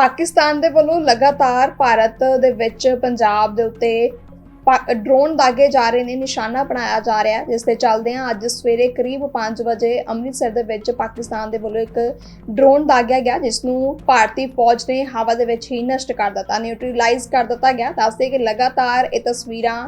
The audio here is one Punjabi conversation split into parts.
ਪਾਕਿਸਤਾਨ ਦੇ ਵੱਲੋਂ ਲਗਾਤਾਰ ਭਾਰਤ ਦੇ ਵਿੱਚ ਪੰਜਾਬ ਦੇ ਉੱਤੇ ਡਰੋਨ ਦਾਗੇ ਜਾ ਰਹੇ ਨੇ, ਨਿਸ਼ਾਨਾ ਬਣਾਇਆ ਜਾ ਰਿਹਾ ਹੈ, ਜਿਸ ਦੇ ਚੱਲਦਿਆਂ ਅੱਜ ਸਵੇਰੇ ਕਰੀਬ 5 ਵਜੇ ਅੰਮ੍ਰਿਤਸਰ ਦੇ ਵਿੱਚ ਪਾਕਿਸਤਾਨ ਦੇ ਵੱਲੋਂ ਇੱਕ ਡਰੋਨ ਦਾਗਿਆ ਗਿਆ, ਜਿਸ ਨੂੰ ਭਾਰਤੀ ਫੌਜ ਨੇ ਹਵਾ ਦੇ ਵਿੱਚ ਹੀ ਨਸ਼ਟ ਕਰ ਦਿੱਤਾ ਨਿਊਟਰਲਾਈਜ਼ ਕਰ ਦਿੱਤਾ ਗਿਆ। ਦੱਸਦੇ ਕਿ ਲਗਾਤਾਰ ਇਹ ਤਸਵੀਰਾਂ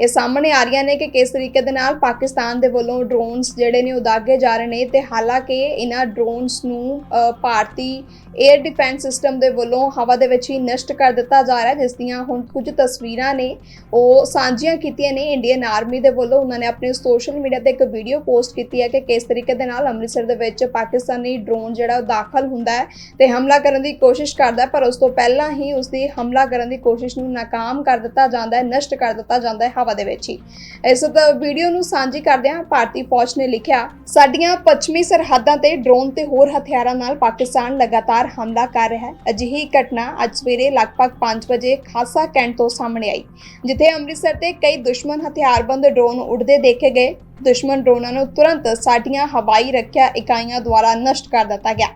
ਇਹ ਸਾਹਮਣੇ ਆ ਰਹੀਆਂ ਨੇ ਕਿ ਕਿਸ ਤਰੀਕੇ ਦੇ ਨਾਲ ਪਾਕਿਸਤਾਨ ਦੇ ਵੱਲੋਂ ਡਰੋਨਸ ਜਿਹੜੇ ਨੇ ਉਦਾਗੇ ਜਾ ਰਹੇ ਨੇ ਤੇ ਹਾਲਾਂਕਿ ਇਹਨਾਂ ਡਰੋਨਸ ਨੂੰ ਭਾਰਤੀ 에ਅਰ ਡਿਫੈਂਸ ਸਿਸਟਮ ਦੇ ਵੱਲੋਂ ਹਵਾ ਦੇ ਵਿੱਚ ਹੀ ਨਸ਼ਟ ਕਰ ਦਿੱਤਾ ਜਾ ਰਿਹਾ ਜਿਸ ਦੀਆਂ ਹੁਣ ਕੁਝ ਤਸਵੀਰਾਂ ਨੇ ਉਹ ਸਾਂਝੀਆਂ ਕੀਤੀਆਂ ਨੇ। ਇੰਡੀਅਨ ਆਰਮੀ ਦੇ ਵੱਲੋਂ ਉਹਨਾਂ ਨੇ ਆਪਣੇ ਸੋਸ਼ਲ ਮੀਡੀਆ ਤੇ ਇੱਕ ਵੀਡੀਓ ਪੋਸਟ ਕੀਤੀ ਹੈ ਕਿ ਕਿਸ ਤਰੀਕੇ ਦੇ ਨਾਲ ਅੰਮ੍ਰਿਤਸਰ ਦੇ ਵਿੱਚ ਪਾਕਿਸਤਾਨੀ ਡਰੋਨ ਜਿਹੜਾ ਉਹ ਦਾਖਲ ਹੁੰਦਾ ਹੈ ਤੇ ਹਮਲਾ ਕਰਨ ਦੀ ਕੋਸ਼ਿਸ਼ ਕਰਦਾ ਪਰ ਉਸ ਤੋਂ ਪਹਿਲਾਂ ਹੀ ਉਸ ਦੀ ਹਮਲਾ ਕਰਨ ਦੀ ਕੋਸ਼ਿਸ਼ ਨੂੰ ਨਾਕਾਮ ਕਰ ਦਿੱਤਾ ਜਾਂਦਾ ਹੈ, ਨਸ਼ਟ ਕਰ ਦਿੱਤਾ ਜਾਂਦਾ ਹੈ ਹਵਾ ਦੇ ਵਿੱਚ ਹੀ। ਇਸ ਵੀਡੀਓ ਨੂੰ ਸਾਂਝੀ ਕਰਦਿਆਂ ਭਾਰਤੀ ਫੌਜ ਨੇ ਲਿਖਿਆ, ਸਾਡੀਆਂ ਪੱਛਮੀ ਸਰਹੱਦਾਂ ਤੇ ਡਰੋਨ ਤੇ ਹੋਰ ਹਥਿਆਰਾਂ ਨਾਲ ਪਾਕਿਸਤਾਨ ਲਗਾਤਾਰ ਹਮਲਾ ਕਰ ਰਿਹਾ ਹੈ। ਅਜਿਹੀ ਘਟਨਾ ਅੱਜ ਸਵੇਰੇ ਲਗਭਗ 5 ਵਜੇ ਖਾਸਾ ਕੈਂਟ ਤੋਂ ਸਾਹਮਣੇ ਆਈ, ਜਿੱਥੇ ਅੰਮ੍ਰਿਤਸਰ ਤੇ ਕਈ ਦੁਸ਼ਮਣ ਹਥਿਆਰਬੰਦ ਡਰੋਨ ਉੱਡਦੇ ਦੇਖੇ ਗਏ। ਦੁਸ਼ਮਣ ਡਰੋਨਾਂ ਨੂੰ ਤੁਰੰਤ ਸਾਡੀਆਂ ਹਵਾਈ ਰੱਖਿਆ ਇਕਾਈਆਂ ਦੁਆਰਾ ਨਸ਼ਟ ਕਰ ਦਿੱਤਾ ਗਿਆ।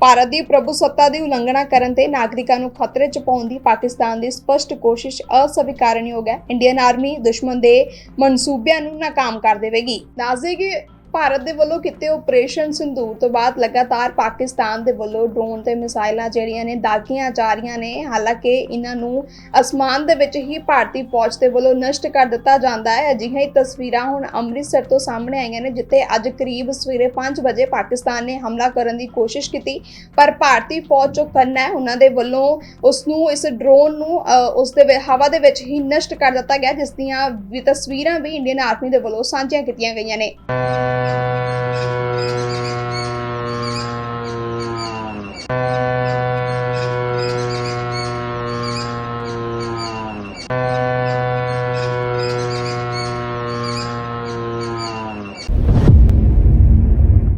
ਭਾਰਤ ਦੀ ਪ੍ਰਭੂਸੱਤਾ ਦੀ ਉਲੰਘਣਾ ਕਰਨ ਤੇ ਨਾਗਰਿਕਾਂ ਨੂੰ ਖਤਰੇ ਚ ਪਾਉਣ ਦੀ ਪਾਕਿਸਤਾਨ ਦੀ ਸਪਸ਼ਟ ਕੋਸ਼ਿਸ਼ ਅਸਵੀਕਾਰਨਯੋਗ ਹੈ। ਇੰਡੀਅਨ ਆਰਮੀ ਦੁਸ਼ਮਣ ਦੇ ਮਨਸੂਬਿਆਂ ਨੂੰ ਨਾਕਾਮ ਕਰ ਦੇਵੇਗੀ। ਦੱਸਦੇ ਕਿ ਭਾਰਤ ਦੇ ਵੱਲੋਂ ਕੀਤੇ ਆਪਰੇਸ਼ਨ ਸਿੰਦੂਰ ਤੋਂ ਬਾਅਦ ਲਗਾਤਾਰ ਪਾਕਿਸਤਾਨ ਦੇ ਵੱਲੋਂ ਡਰੋਨ ਤੇ ਮਿਸਾਈਲਾਂ ਜਿਹੜੀਆਂ ਨੇ ਦਾਗੀਆਂ ਜਾ ਰਹੀਆਂ ਨੇ ਹਾਲਾਂਕਿ ਇਹਨਾਂ ਨੂੰ ਅਸਮਾਨ ਦੇ ਵਿੱਚ ਹੀ ਭਾਰਤੀ ਫੌਜ ਦੇ ਵੱਲੋਂ ਨਸ਼ਟ ਕਰ ਦਿੱਤਾ ਜਾਂਦਾ ਹੈ। ਅਜਿਹੀਆਂ ਹੀ ਤਸਵੀਰਾਂ ਹੁਣ ਅੰਮ੍ਰਿਤਸਰ ਤੋਂ ਸਾਹਮਣੇ ਆਈਆਂ ਨੇ ਜਿੱਥੇ ਅੱਜ ਕਰੀਬ ਸਵੇਰੇ 5 ਵਜੇ ਪਾਕਿਸਤਾਨ ਨੇ ਹਮਲਾ ਕਰਨ ਦੀ ਕੋਸ਼ਿਸ਼ ਕੀਤੀ ਪਰ ਭਾਰਤੀ ਫੌਜ ਜੋ ਕਰਨਾ ਹੈ ਉਹਨਾਂ ਦੇ ਵੱਲੋਂ ਉਸ ਨੂੰ ਇਸ ਡਰੋਨ ਨੂੰ ਅ, ਉਸ ਦੇ ਹਵਾ ਦੇ ਵਿੱਚ ਹੀ ਨਸ਼ਟ ਕਰ ਦਿੱਤਾ ਗਿਆ ਜਿਸ ਦੀਆਂ ਵੀ ਤਸਵੀਰਾਂ ਵੀ ਇੰਡੀਅਨ ਆਰਮੀ ਦੇ ਵੱਲੋਂ ਸਾਂਝੀਆਂ ਕੀਤੀਆਂ ਗਈਆਂ ਨੇ। Thank you.